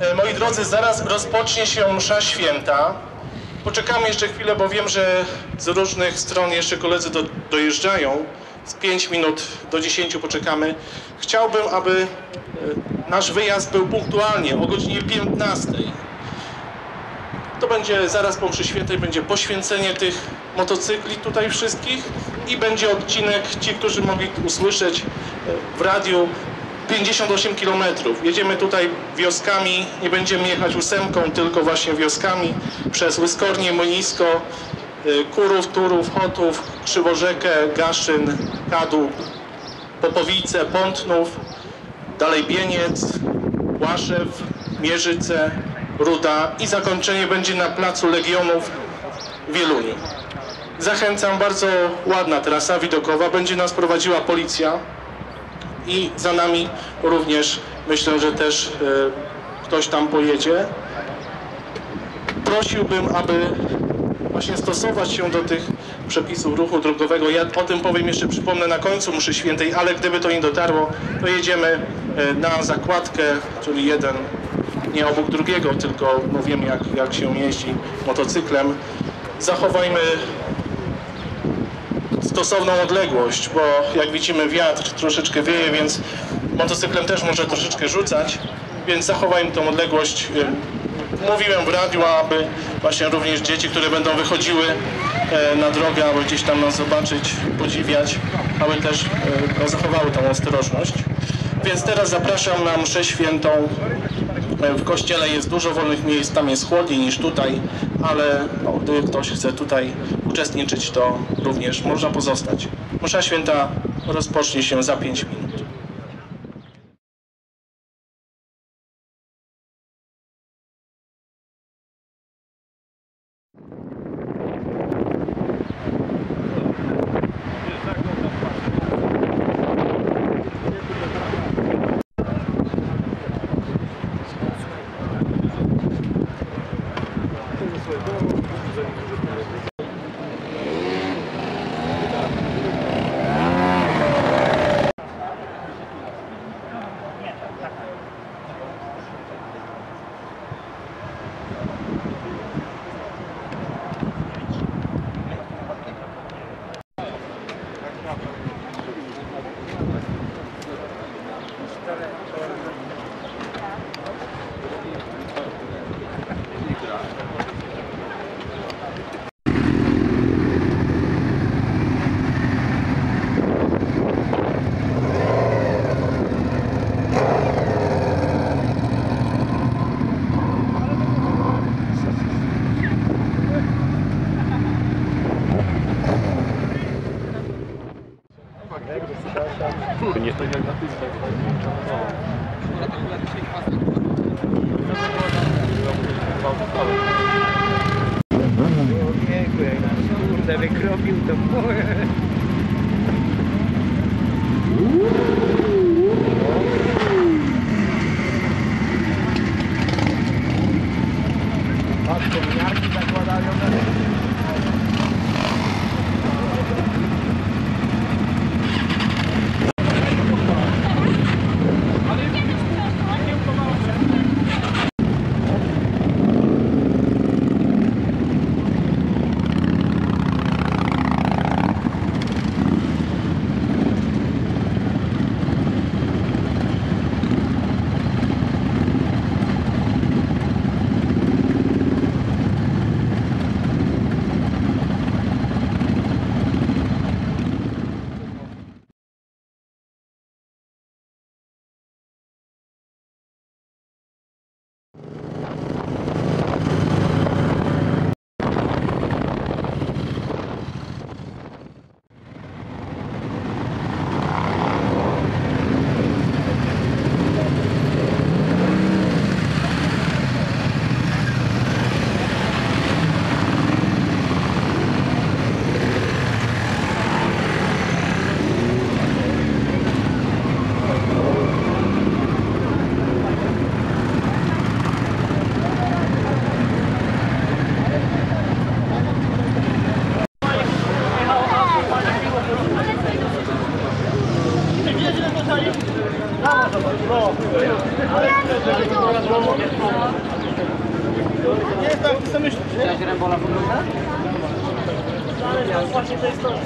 E, Moi drodzy, zaraz rozpocznie się msza święta. Poczekamy jeszcze chwilę, bo wiem, że z różnych stron jeszcze koledzy do, dojeżdżają. Z 5 minut do 10 poczekamy. Chciałbym, aby e, nasz wyjazd był punktualnie o godzinie 15. To będzie zaraz po mszy świętej, będzie poświęcenie tych motocykli tutaj wszystkich i będzie odcinek, ci, którzy mogli usłyszeć e, w radiu, 58 km. Jedziemy tutaj wioskami, nie będziemy jechać ósemką, tylko właśnie wioskami przez Łyskornię, Młynisko, y, Kurów, Turów, Chotów, Krzyworzekę, Gaszyn, Kadłub, Popowice, Pątnów, dalej Bieniec, Łaszew, Mierzyce, Ruda i zakończenie będzie na Placu Legionów w Wieluniu. Zachęcam, bardzo ładna trasa widokowa, będzie nas prowadziła policja i za nami również myślę, że też e, ktoś tam pojedzie. Prosiłbym, aby właśnie stosować się do tych przepisów ruchu drogowego. Ja o tym powiem jeszcze, przypomnę na końcu mszy świętej, ale gdyby to nie dotarło, to jedziemy e, na zakładkę, czyli jeden nie obok drugiego, tylko no jak, jak się jeździ motocyklem. Zachowajmy stosowną odległość, bo jak widzimy wiatr troszeczkę wieje, więc motocyklem też może troszeczkę rzucać, więc zachowajmy tą odległość. Mówiłem w radiu, aby właśnie również dzieci, które będą wychodziły e, na drogę, aby gdzieś tam nas zobaczyć, podziwiać, aby też e, no, zachowały tą ostrożność. Więc teraz zapraszam na mszę świętą. E, W kościele jest dużo wolnych miejsc, tam jest chłodniej niż tutaj, ale gdy ktoś chce tutaj uczestniczyć, to również można pozostać. Msza święta rozpocznie się za 5 minut. そうなんです。Kurde wykropił to moje. Sama zobacz, no. Ale chcę, żeby to teraz łomą jest Nie jest tak, jak myślisz, nie? Jakaś rembola wygląda? Ale właśnie tej strony.